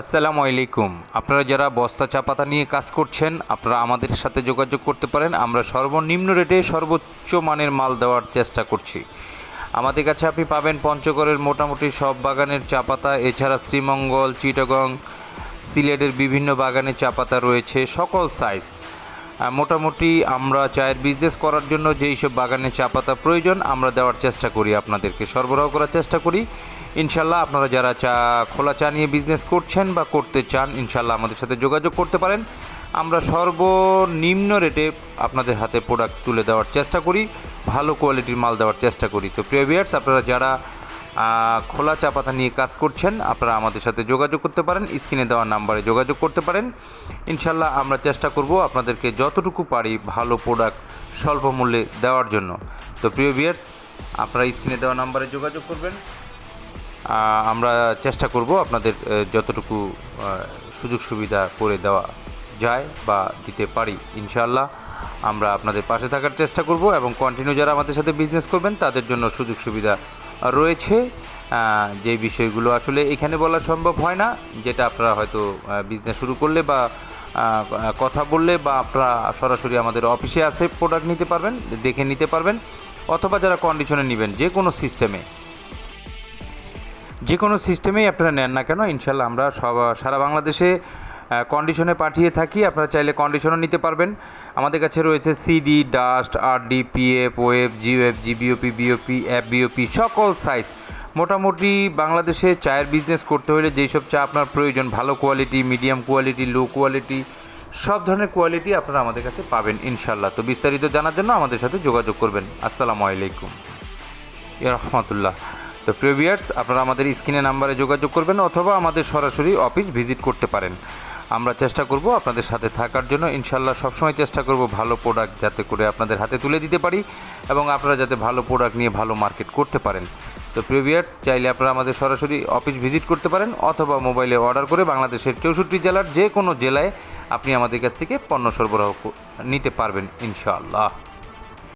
আসসালামু আলাইকুম। আপনারা যারা বস্তা চা পাতা নিয়ে কাজ করছেন, আপনারা আমাদের সাথে যোগাযোগ করতে পারেন। আমরা সর্বনিম্ন রেটে সর্বোচ্চ মানের মাল দেওয়ার চেষ্টা করছি। আমাদের কাছে আপনি পাবেন পঞ্চগড়ের মোটামুটি সব বাগানের চা পাতা, এছাড়া শ্রীমঙ্গল, চিটাগং, সিলেটের বিভিন্ন বাগানের চা পাতা রয়েছে, সকল সাইজ মোটামুটি আমরা চায়ের বিজনেস করার জন্য যেই সব বাগানে চা পাতা প্রয়োজন, আমরা দেওয়ার চেষ্টা করি আপনাদেরকে। সরবরাহ করার চেষ্টা করি। ইনশাল্লাহ আপনারা যারা চা, খোলা চা নিয়ে বিজনেস করছেন বা করতে চান, ইনশাল্লাহ আমাদের সাথে যোগাযোগ করতে পারেন। আমরা সর্বনিম্ন রেটে আপনাদের হাতে প্রোডাক্ট তুলে দেওয়ার চেষ্টা করি, ভালো কোয়ালিটির মাল দেওয়ার চেষ্টা করি। তো প্রিয় ভিউয়ার্স আপনারা যারা খোলা চা পাতা নিয়ে কাজ করছেন, আপনারা আমাদের সাথে যোগাযোগ করতে পারেন, স্ক্রিনে দেওয়া নাম্বারে যোগাযোগ করতে পারেন। ইনশাল্লাহ আমরা চেষ্টা করব আপনাদেরকে যতটুকু পারি ভালো প্রোডাক্ট স্বল্প মূল্যে দেওয়ার জন্য। তো প্রিয় ভিউয়ার্স আপনারা স্ক্রিনে দেওয়া নাম্বারে যোগাযোগ করবেন। আমরা চেষ্টা করব আপনাদের যতটুকু সুযোগ সুবিধা করে দেওয়া যায় বা দিতে পারি, ইনশাআল্লাহ। আমরা আপনাদের পাশে থাকার চেষ্টা করব এবং কন্টিনিউ যারা আমাদের সাথে বিজনেস করবেন, তাদের জন্য সুযোগ সুবিধা রয়েছে। যে বিষয়গুলো আসলে এখানে বলা সম্ভব হয় না, যেটা আপনারা হয়তো বিজনেস শুরু করলে বা কথা বললে বা আপনারা সরাসরি আমাদের অফিসে আসে প্রোডাক্ট নিতে পারবেন, দেখে নিতে পারবেন, অথবা যারা কন্ডিশনে নেবেন যে কোনো সিস্টেমে যে কোনো সিস্টেমেই আপনারা নেন না কেন, ইনশাল্লাহ আমরা সব, সারা বাংলাদেশে কন্ডিশনে পাঠিয়ে থাকি, আপনারা চাইলে কন্ডিশনও নিতে পারবেন। আমাদের কাছে রয়েছে সিডি ডাস্ট আর আরডি পিএফ ওয়েব জিওএফ জিবিওপি বিওপি অ্যাপ বিওপি সকল সাইজ মোটামুটি বাংলাদেশে চায়ের বিজনেস করতে হলে যেই সব চা আপনার প্রয়োজন, ভালো quality medium quality low quality সব ধরনের কোয়ালিটি আপনারা আমাদের কাছে পাবেন, ইনশাল্লাহ। তো বিস্তারিত জানার জন্য আমাদের সাথে যোগাযোগ করবেন। আসসালামু আলাইকুম। রহমতুল্লাহ। তো প্রিভিয়ার্স আপনারা আমাদের স্ক্রিনে নাম্বারে যোগাযোগ করবেন অথবা আমাদের সরাসরি অফিস ভিজিট করতে পারেন। আমরা চেষ্টা করব আপনাদের সাথে থাকার জন্য। ইনশাল্লাহ সবসময় চেষ্টা করব ভালো প্রোডাক্ট যাতে করে আপনাদের হাতে তুলে দিতে পারি এবং আপনারা যাতে ভালো প্রোডাক্ট নিয়ে ভালো মার্কেট করতে পারেন। তো প্রিভিয়ার্স চাইলে আপনারা আমাদের সরাসরি অফিস ভিজিট করতে পারেন অথবা মোবাইলে অর্ডার করে বাংলাদেশের চৌষট্টি জেলার যে কোনো জেলায় আপনি আমাদের কাছ থেকে পণ্য সরবরাহ নিতে পারবেন ইনশাআল্লাহ।